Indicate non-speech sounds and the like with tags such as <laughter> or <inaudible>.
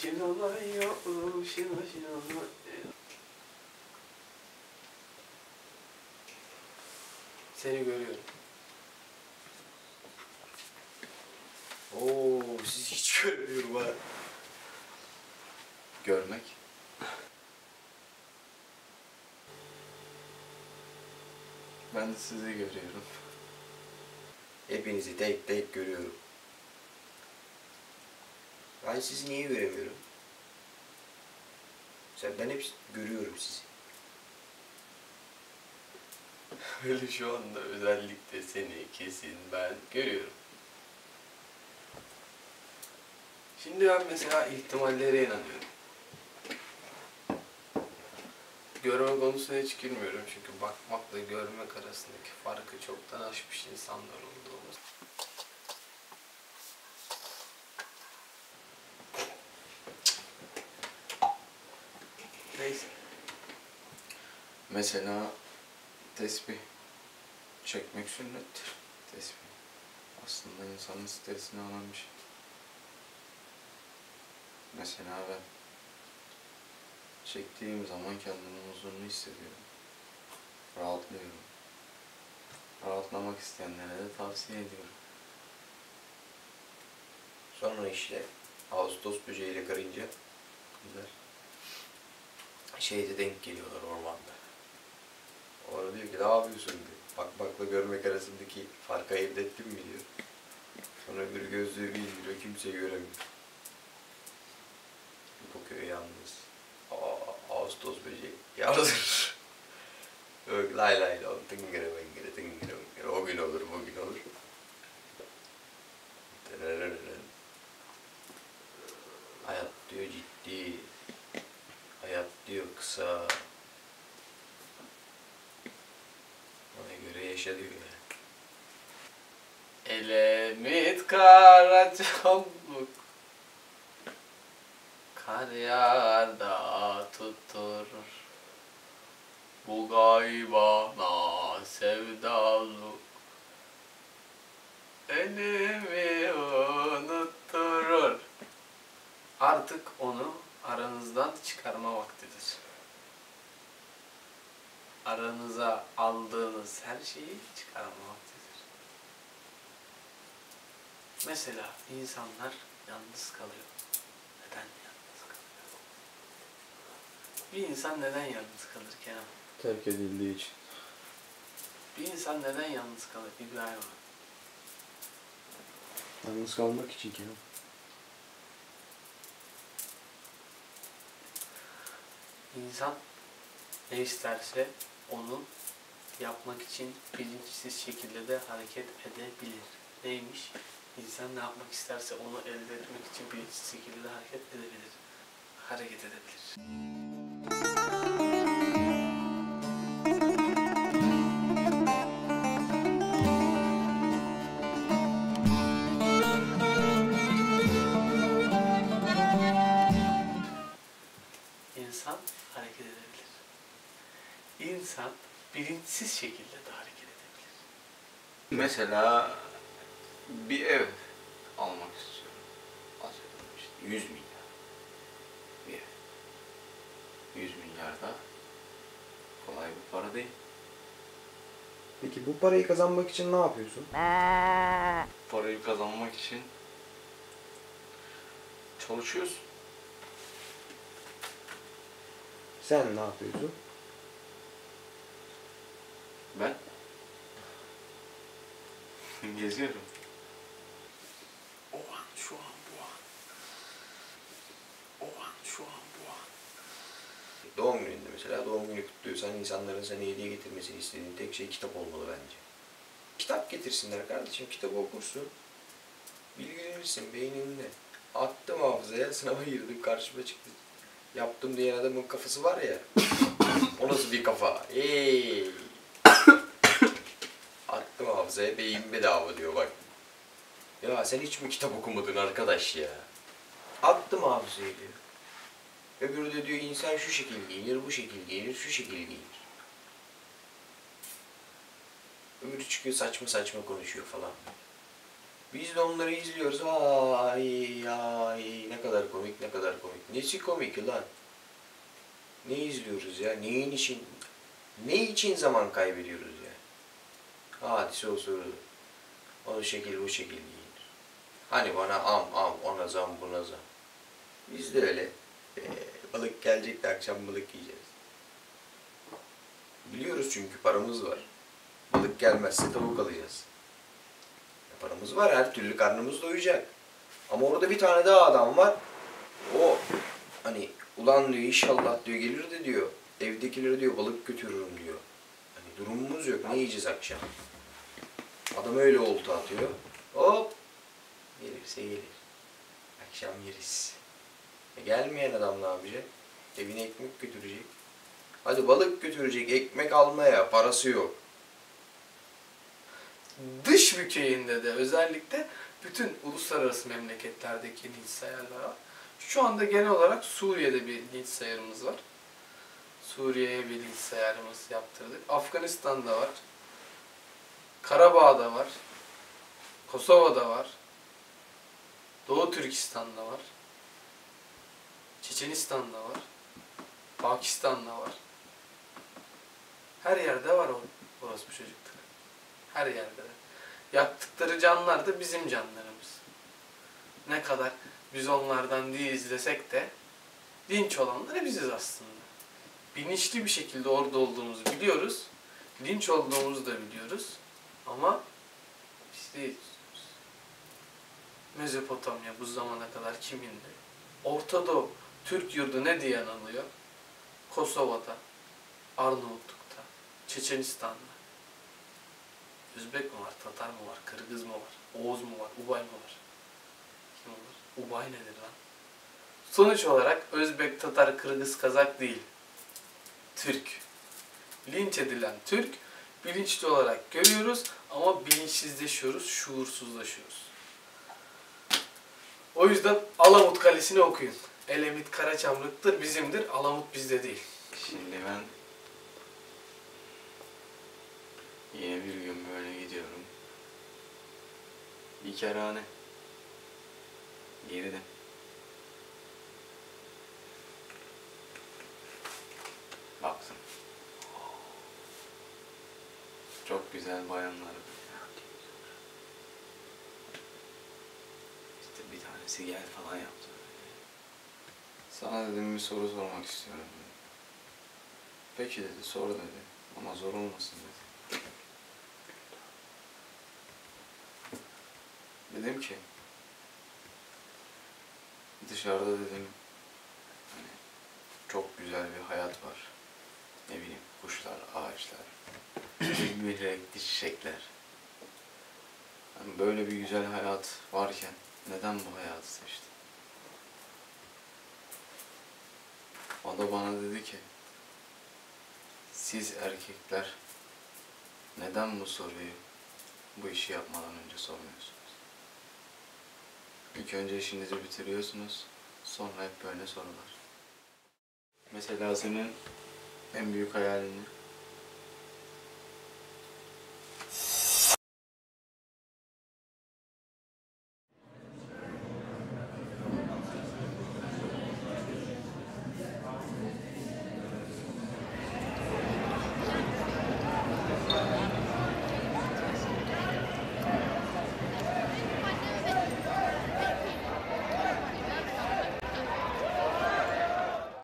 şinolay yavrum şino şinolay. Seni görüyorum. Oo, sizi hiç görmüyorum ha. Görmek. Ben de sizi görüyorum. Hepinizi tek tek görüyorum. Ben sizi niye göremiyorum? Senden hep görüyorum sizi. <laughs> Öyle şu anda özellikle seni kesin ben görüyorum. Şimdi ben mesela ihtimallere inanıyorum. Görme konusuna hiç girmiyorum çünkü bakmakla görmek arasındaki farkı çoktan aşmış insanlar olduğumuz. Neyse. Mesela tesbih çekmek sünnettir. Tesbih. Aslında insanın stresini alan bir şey. Mesela ben çektiğim zaman kendimi huzurlu hissediyorum. Rahatlıyorum. Rahatlamak isteyenlere de tavsiye ediyorum. Sonra işte Ağustos böceğiyle karınca güzel. Şeyde denk geliyorlar ormanda. Orada diyor ki ne yapıyorsun diyor. Bakmakla görmek arasındaki farkı ayırt ettin mi diyor. Sonra bir gözlüğü bir indiriyor kimseyi göremiyor. Bir bakıyor yalnız. Aa, Ağustos böceği. Yalnız. <laughs> Yok lay lay lay. Tıngırı mıngırı tıngırı mıngırı. O gün olur bugün olur. Hayat diyor ciddi. Kısa. Ona göre yaşa diyor yani. Elemit kara çabuk Kar yağar da tutturur Bu gaybana sevdalık Elimi unutturur Artık onu aranızdan çıkarma vaktidir. Aranıza aldığınız her şeyi çıkarma vaktidir. Mesela insanlar yalnız kalıyor. Neden yalnız kalıyor? Bir insan neden yalnız kalır Kenan? Terk edildiği için. Bir insan neden yalnız kalır İbrahim? Yalnız kalmak için Kenan. İnsan ne isterse onu yapmak için bilinçsiz şekilde de hareket edebilir. Neymiş? İnsan ne yapmak isterse onu elde etmek için bilinçsiz şekilde de hareket edebilir. Hareket edebilir. İnsan bilinçsiz şekilde de hareket edebilir. Mesela bir ev almak istiyorum. Atıyorum işte 100 milyar. Bir ev. 100 milyar da kolay bir para değil. Peki bu parayı kazanmak için ne yapıyorsun? Parayı kazanmak için çalışıyorsun. Sen ne yapıyorsun? Ben geziyorum. O an şu an bu an. O an şu an bu an. Doğum gününde mesela doğum günü kutluyorsan insanların sana hediye getirmesini istediğin tek şey kitap olmalı bence. Kitap getirsinler kardeşim, kitabı okursun. Bilgilenirsin beyninde. Attım hafızaya, sınava girdim, karşıma çıktı. Yaptım diyen adamın kafası var ya. <laughs> o nasıl bir kafa? Ey! Hafızaya, beyin bedava diyor bak. Ya sen hiç mi kitap okumadın arkadaş ya? Attım hafızaya diyor. Öbürü de diyor insan şu şekil giyinir, bu şekil giyinir, şu şekil giyinir. Öbürü çıkıyor saçma saçma konuşuyor falan. Biz de onları izliyoruz. Ay ay ne kadar komik ne kadar komik. Nesi komik lan? Ne izliyoruz ya? Neyin için? Ne için zaman kaybediyoruz ya? Hadise soru. O şekil bu şekil giyinir. Hani bana am am ona zam buna zam. Biz de öyle. Ee, balık gelecek de akşam balık yiyeceğiz. Biliyoruz çünkü paramız var. Balık gelmezse tavuk alacağız. Paramız var her türlü karnımız doyacak. Ama orada bir tane daha adam var. O hani ulan diyor inşallah diyor gelir de diyor evdekilere diyor balık götürürüm diyor. Hani durumumuz yok ne yiyeceğiz akşam. Adam öyle olta atıyor. Hop gelirse gelir. Akşam yeriz. E gelmeyen adam ne yapacak? Evine ekmek götürecek. Hadi balık götürecek ekmek almaya parası yok. Dış bükeyinde de özellikle bütün uluslararası memleketlerdeki linç sayarlar. Şu anda genel olarak Suriye'de bir linç sayarımız var. Suriye'ye bir linç sayarımız yaptırdık. Afganistan'da var. Karabağ'da var. Kosova'da var. Doğu Türkistan'da var. Çeçenistan'da var. Pakistan'da var. Her yerde var o orası bu çocuklar. Her yerde. Yaktıkları canlar da bizim canlarımız. Ne kadar biz onlardan değiliz desek de linç olanları biziz aslında. Bilinçli bir şekilde orada olduğumuzu biliyoruz. Linç olduğumuzu da biliyoruz. Ama değiliz. Mezopotamya bu zamana kadar kimindi? Orta Doğu, Türk yurdu ne diye anılıyor? Kosova'da, Arnavutluk'ta, Çeçenistan'da. Özbek mi var, Tatar mı var, Kırgız mı var, Oğuz mu var, Ubay mı var? Kim var? Ubay nedir lan? Sonuç olarak Özbek, Tatar, Kırgız, Kazak değil. Türk. Linç edilen Türk bilinçli olarak görüyoruz ama bilinçsizleşiyoruz, şuursuzlaşıyoruz. O yüzden Alamut Kalesi'ni okuyun. Elemit Karaçamlık'tır, bizimdir. Alamut bizde değil. Şimdi ben yine bir gün böyle gidiyorum. Bir kerane. Geride. Baktım. Çok güzel bayanlar. İşte bir tanesi gel falan yaptı. Sana dedim bir soru sormak istiyorum. dedim. Peki dedi, sor dedi. Ama zor olmasın dedi. Dedim ki, dışarıda dedim, hani çok güzel bir hayat var. Ne bileyim, kuşlar, ağaçlar, bir renkli çiçekler. Hani böyle bir güzel hayat varken neden bu hayatı seçtin? O da bana dedi ki, siz erkekler neden bu soruyu bu işi yapmadan önce sormuyorsunuz? İlk önce işinizi bitiriyorsunuz, sonra hep böyle sorular. Mesela senin And you.